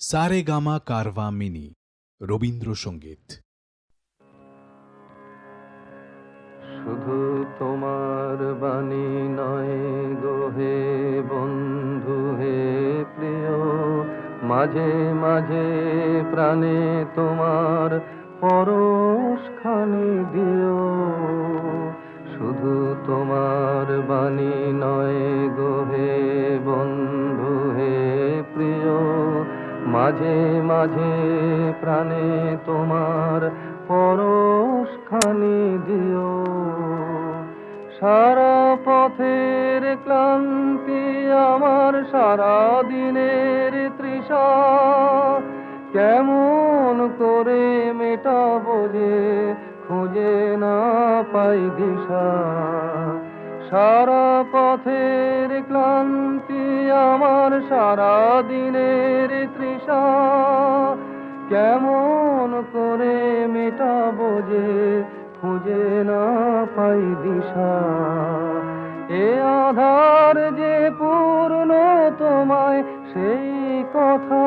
সারে gamma Carvaan mini, Rabindrasangeet. শুধু তোমার বাণী নয় গো হে বন্ধু, হে প্রিয়, মাঝে মাঝে প্রাণে তোমার পরশ খানি দিও। শুধু তোমার বাণী নয় মাঝে মাঝে প্রাণে তোমার পরশ খানি দিও। সারা পথের ক্লান্তি আমার, সারা দিনের তৃষা। কেমন করে মেটাবো যে খুঁজে না পাই দিশা। সারা পথের ক্লান্তি আমার সারা দিনের তৃষা। কেমন করে মেটাবো যে খুঁজে না পাই দিশা। এ আধার যে পূর্ণ তোমায়, সেই কথা